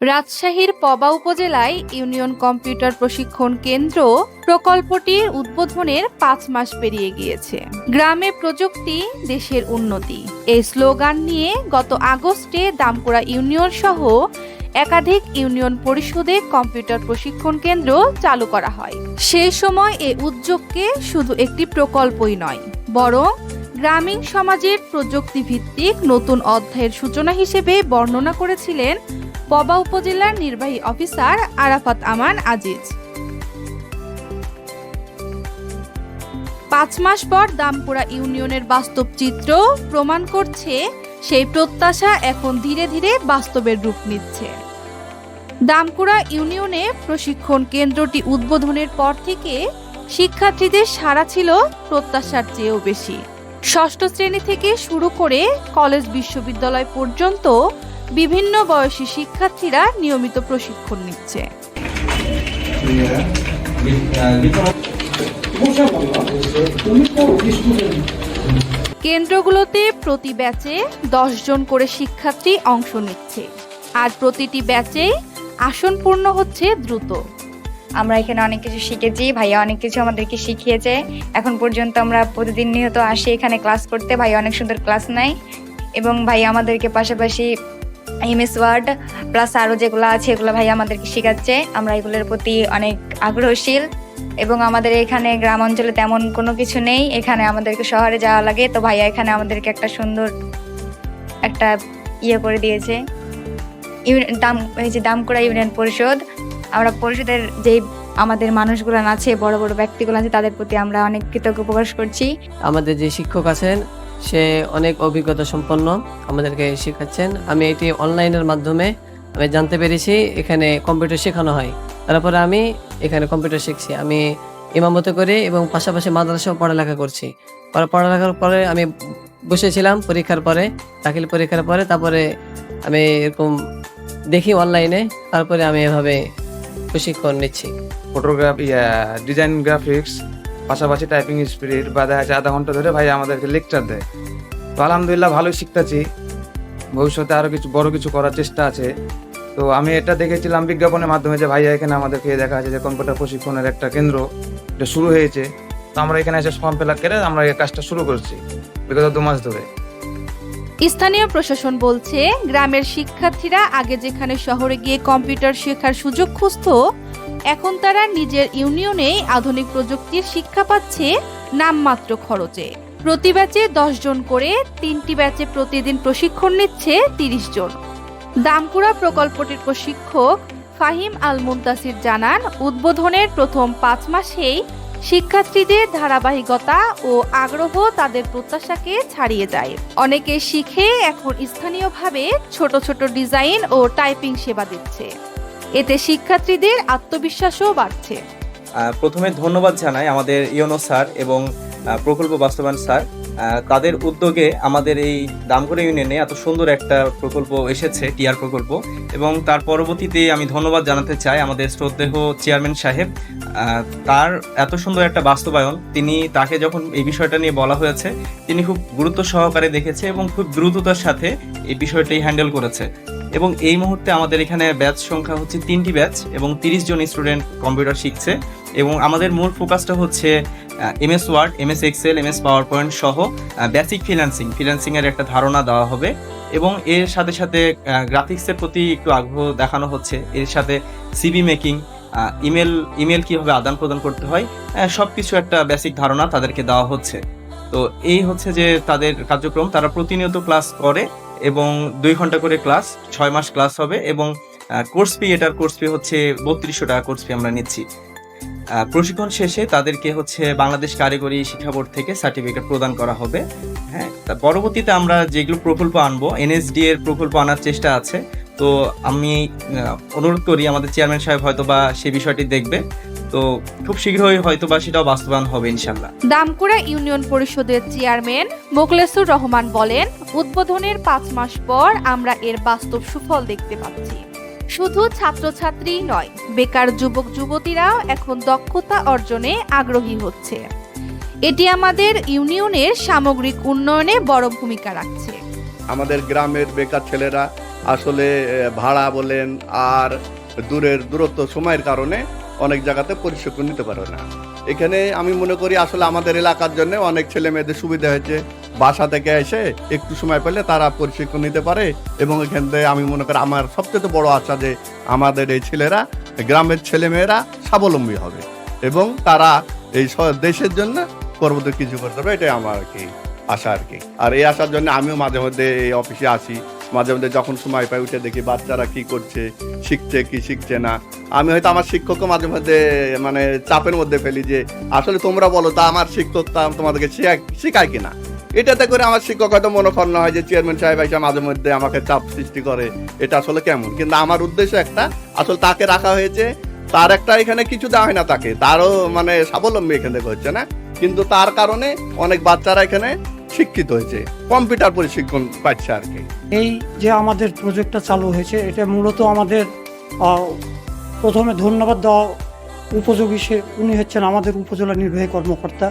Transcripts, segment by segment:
রাজশাহীর পবা উপজেলায় union computer প্রশিক্ষণ কেন্দ্র প্রকল্পটির উদ্বোধনের পাঁচ মাস পেরিয়ে গিয়েছে। গ্রামে প্রযুক্তি, দেশের উন্নতি। এই স্লোগান নিয়ে গত আগস্টে দামকুড়া ইউনিয়ন সহ একাধিক ইউনিয়ন পরিষদে কম্পিউটার প্রশিক্ষণ কেন্দ্র চালু করা হয়। সেই সময় এই উদ্যোগকে শুধু একটি প্রকল্পই নয়, বরং গ্রামীণ সমাজের প্রযুক্তি ভিত্তিক নতুন অধ্যায়ের সূচনা হিসেবে বর্ণনা করেছিলেন পবা উপজেলার নির্বাহী অফিসার আরাফাত আমান আজিজ। পাঁচ মাস পর দামপুরা ইউনিয়নের বাস্তব চিত্র প্রমাণ করছে, সেই প্রত্যাশা এখন ধীরে ধীরে বাস্তবের রূপ নিচ্ছে। দামকুড়া ইউনিয়নে প্রশিক্ষণ কেন্দ্রটি উদ্বোধনের পর থেকে শিক্ষার্থীদের সাড়া ছিল প্রত্যাশার চেয়েও বেশি। ষষ্ঠ শ্রেণি থেকে শুরু করে কলেজ বিশ্ববিদ্যালয় পর্যন্ত বিভিন্ন বয়সী শিক্ষার্থীরা নিয়মিত প্রশিক্ষণ নিচ্ছে। কেন্দ্রগুলোতে প্রতি ব্যাচে জন করে শিক্ষার্থী অংশ নিচ্ছে। আর প্রতিটি ব্যাচে আসন পূর্ণ হচ্ছে দ্রুত। আমরা এখানে অনেক কিছু শিখেছি, ভাইয়া অনেক কিছু আমাদেরকে শিখিয়েছে। এখন পর্যন্ত আমরা প্রতিদিন নিহত আসি, এখানে ক্লাস করতে। ভাইয়া অনেক সুন্দর ক্লাস নেয় এবং ভাইয়া আমাদেরকে পাশাপাশি এমএস ওয়ার্ড প্লাস আরও যেগুলো আছে, এগুলো ভাইয়া আমাদেরকে শেখাচ্ছে। আমরা এগুলোর প্রতি অনেক আগ্রহশীল এবং আমাদের এখানে গ্রাম অঞ্চলে তেমন কোনো কিছু নেই। এখানে আমাদেরকে শহরে যাওয়া লাগে। তো ভাইয়া এখানে আমাদেরকে একটা সুন্দর একটা ইয়ে করে দিয়েছে। ইউনিয়ন দাম এই যে দামকুড়া ইউনিয়ন পরিষদ। আমরা পরিষদের যে আমাদের মানুষগুলো আছে, বড় বড় ব্যক্তিগুলো আছে, তাদের প্রতি আমরা অনেক কৃতজ্ঞ প্রকাশ করছি। আমাদের যে শিক্ষক আছেন, সে অনেক অভিজ্ঞতা সম্পন্ন আমাদেরকে শেখাচ্ছেন। আমি এটি অনলাইনের মাধ্যমে আমি জানতে পেরেছি, এখানে কম্পিউটার শেখানো হয়। তারপরে আমি এখানে কম্পিউটার শিখছি। আমি ইমামতে করি এবং পাশাপাশি মাদ্রাসাও পড়ালেখা করছি। পড়ালেখার পরে আমি বসেছিলাম পরীক্ষার পরে, দাখিল পরীক্ষার পরে, তারপরে আমি এরকম দেখি অনলাইনে, তারপরে আমি এভাবে প্রশিক্ষণ নিচ্ছি। ফটোগ্রাফি ডিজাইন গ্রাফিক্স পাশাপাশি টাইপিং স্পিরিট বা দেখা যাচ্ছে আধা ঘণ্টা ধরে ভাই আমাদেরকে লেকচার দেয়। তো আলহামদুলিল্লাহ ভালোই শিখতেছি। ভবিষ্যতে আরও কিছু, বড় কিছু করার চেষ্টা আছে। তো আমি এটা দেখেছিলাম বিজ্ঞাপনের মাধ্যমে যে ভাইয়া এখানে আমাদেরকে দেখা যাচ্ছে যে কম্পিউটার প্রশিক্ষণের একটা কেন্দ্র এটা শুরু হয়েছে। তো আমরা এখানে এসে ফর্ম ফিল আপ করে আমরা এই কাজটা শুরু করছি। বিগত দু মাস ধরে। স্থানীয় প্রশাসন বলছে, গ্রামের শিক্ষার্থীরা আগে যেখানে শহরে গিয়ে কম্পিউটার শেখার সুযোগ খুঁজত, এখন তারা নিজের ইউনিয়নে আধুনিক প্রযুক্তির শিক্ষা পাচ্ছে নামমাত্র খরচে। প্রতি ব্যাচে জন করে তিনটি ব্যাচে প্রতিদিন প্রশিক্ষণ নিচ্ছে তিরিশ জন। দামকুড়া প্রকল্পটির প্রশিক্ষক ফাহিম আল মুন্তাসির জানান, উদ্বোধনের প্রথম পাঁচ মাসেই শিক্ষার্থীদের ধারাবাহিকতা ও আগ্রহ তাদের প্রত্যাশাকে ছাড়িয়ে যায়। অনেকে শিখে এখন স্থানীয়ভাবে ছোট ছোট ডিজাইন ও টাইপিং সেবা দিচ্ছে। এতে শিক্ষার্থীদের আত্মবিশ্বাসও বাড়ছে। প্রথমে ধন্যবাদ জানাই আমাদের ইয়োনো স্যার এবং প্রকল্প বাস্তবায়ন স্যার। তাদের উদ্যোগে আমাদের এই দামগড়া ইউনিয়নে এত সুন্দর একটা প্রকল্প এসেছে টিআর প্রকল্প। এবং তার পরবর্তীতে আমি ধন্যবাদ জানাতে চাই আমাদের শ্রদ্ধেহ চেয়ারম্যান সাহেব। তার এত সুন্দর একটা বাস্তবায়ন, তিনি তাকে যখন এই বিষয়টা নিয়ে বলা হয়েছে, তিনি খুব গুরুত্ব সহকারে দেখেছে এবং খুব দ্রুততার সাথে এই বিষয়টি হ্যান্ডেল করেছে। এবং এই মুহূর্তে আমাদের এখানে ব্যাচ সংখ্যা হচ্ছে তিনটি ব্যাচ এবং তিরিশ জন স্টুডেন্ট কম্পিউটার শিখছে। এবং আমাদের মূল ফোকাসটা হচ্ছে MS Word MS Excel MS PowerPoint সহ বেসিক ফিনান্সিং এর একটা ধারণা দেওয়া হবে এবং এর সাথে সাথে গ্রাফিক্সের প্রতি একটু আগ্রহ দেখানো হচ্ছে। এর সাথে সিবি মেকিং ইমেল ইমেল কীভাবে আদান প্রদান করতে হয় সব কিছু একটা বেসিক ধারণা তাদেরকে দেওয়া হচ্ছে। তো এই হচ্ছে যে তাদের কার্যক্রম। তারা প্রতিনিয়ত ক্লাস করে এবং দুই ঘণ্টা করে ক্লাস ছয় মাস ক্লাস হবে এবং কোর্স ফি এটার কোর্স ফি হচ্ছে বত্রিশশো টাকা কোর্স ফি আমরা নিচ্ছি। প্রশিক্ষণ শেষে তাদেরকে হচ্ছে বাংলাদেশ কারিগরি শিক্ষা বোর্ড থেকে সার্টিফিকেট প্রদান করা হবে। হ্যাঁ পরবর্তীতে আমরা যেগুলো প্রকল্প আনব এনএসডি এর প্রকল্প আনার চেষ্টা আছে। তো আমি অনুরোধ করি আমাদের চেয়ারম্যান সাহেব হয়তো বা সে বিষয়টি দেখবে। তো খুব শীঘ্রই হয়তো বা সেটাও বাস্তবায়ন হবে ইনশাল্লাহ দামকুড়া ইউনিয়ন পরিষদের চেয়ারম্যান মোখলেসুর রহমান বলেন, উদ্বোধনের পাঁচ মাস পর আমরা এর বাস্তব সুফল দেখতে পাচ্ছি। শুধু ছাত্রছাত্রী নয়, বেকার যুবক যুবতীরাও এখন দক্ষতা অর্জনে আগ্রহী হচ্ছে। এটি আমাদের ইউনিয়নের সামগ্রিক উন্নয়নে বড় ভূমিকা রাখছে। আমাদের গ্রামের বেকার ছেলেরা আসলে ভাড়া বলেন আর দূরের দূরত্ব সময়ের কারণে অনেক জায়গাতে প্রশিক্ষণ নিতে পারে না। এখানে আমি মনে করি আসলে আমাদের এলাকার জন্য অনেক ছেলে মেয়েদের সুবিধা হয়েছে। বাসা থেকে এসে একটু সময় পেলে তারা প্রশিক্ষণ নিতে পারে এবং এখান থেকে আমি মনে করি আমার সবচেয়ে বড় আশা যে আমাদের এই ছেলেরা, গ্রামের ছেলেমেয়েরা স্বাবলম্বী হবে এবং তারা এই দেশের জন্য পরবর্তী কিছু করতে পারবে, এটাই আমার আর কি আশা আর কি। আর এই আসার জন্য আমিও মাঝে মধ্যে এই অফিসে আসি। মাঝে মধ্যে যখন সময় পাই উঠে দেখি বাচ্চারা কি করছে, শিখছে কি শিখছে না। আমি হয়তো আমার শিক্ষককে মাঝে মধ্যে মানে চাপের মধ্যে ফেলি যে, আসলে তোমরা বলো, তা আমার শিক্ষক তা তোমাদেরকে শেখায় শেখায় কিনা? এটাতে করে আমার শিক্ষক হয়তো মনোক্ষণ হয় যে চেয়ারম্যান সাহেব এসে মাঝে মধ্যে আমাকে চাপ সৃষ্টি করে, এটা আসলে কেমন? কিন্তু আমার উদ্দেশ্য একটা, আসলে তাকে রাখা হয়েছে, তার একটা এখানে কিছু দেওয়া হয় না তাকে, তারও মানে স্বাবলম্বী এখান থেকে হচ্ছে না। কিন্তু তার কারণে অনেক বাচ্চারা এখানে শিক্ষিত হয়েছে, কম্পিউটার প্রশিক্ষণ পাচ্ছে আর কি। এই যে আমাদের প্রজেক্টটা চালু হয়েছে, এটা মূলত আমাদের প্রথমে ধন্যবাদ দেওয়া উপযোগী সে, উনি হচ্ছেন আমাদের উপজেলা নির্বাহী কর্মকর্তা।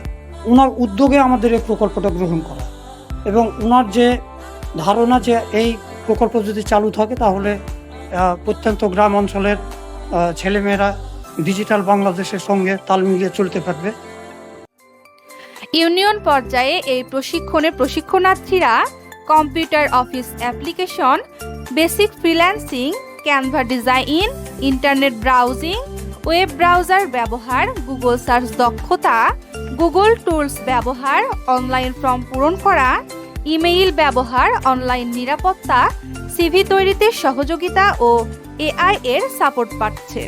ওনার উদ্যোগে আমাদের এই প্রকল্পটা গ্রহণ করা। এবং ওনার যে ধারণা যে এই প্রকল্প যদি চালু থাকে, তাহলে প্রত্যন্ত গ্রাম অঞ্চলের ছেলেমেয়েরা ডিজিটাল বাংলাদেশের সঙ্গে তাল মিলিয়ে চলতে পারবে। ইউনিয়ন পর্যায়ে এই প্রশিক্ষণে প্রশিক্ষণার্থীরা computer office application, basic freelancing, Canva design, internet browsing, web browser ব্যবহার, গুগল সার্চ দক্ষতা, গুগল টুলস ব্যবহার, অনলাইন ফর্ম পূরণ করা, ইমেইল ব্যবহার, অনলাইন নিরাপত্তা, সিভি তৈরিতে সহযোগিতা ও এআই এর সাপোর্ট পাচ্ছে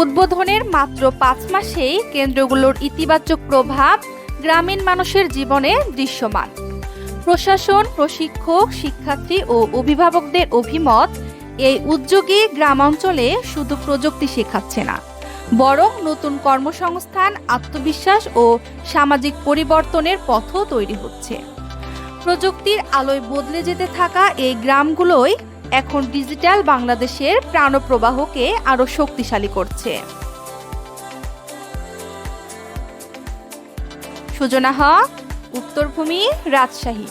উদ্বোধনের মাত্র পাঁচ মাসেই কেন্দ্রগুলোর ইতিবাচক প্রভাব গ্রামীণ মানুষের জীবনে দৃশ্যমান। প্রশাসন, প্রশিক্ষক, শিক্ষার্থী ও অভিভাবকদের অভিমত, এই উদ্যোগে গ্রামাঞ্চলে শুধু প্রযুক্তি শেখাচ্ছে না, বরং নতুন কর্মসংস্থান, আত্মবিশ্বাস ও সামাজিক পরিবর্তনের পথও তৈরি হচ্ছে। প্রযুক্তির আলোয় বদলে যেতে থাকা এই গ্রামগুলোই এখন ডিজিটাল বাংলাদেশের প্রাণপ্রবাহকে আরও শক্তিশালী করছে। সুজনা হক উত্তরভূমি রাজশাহী।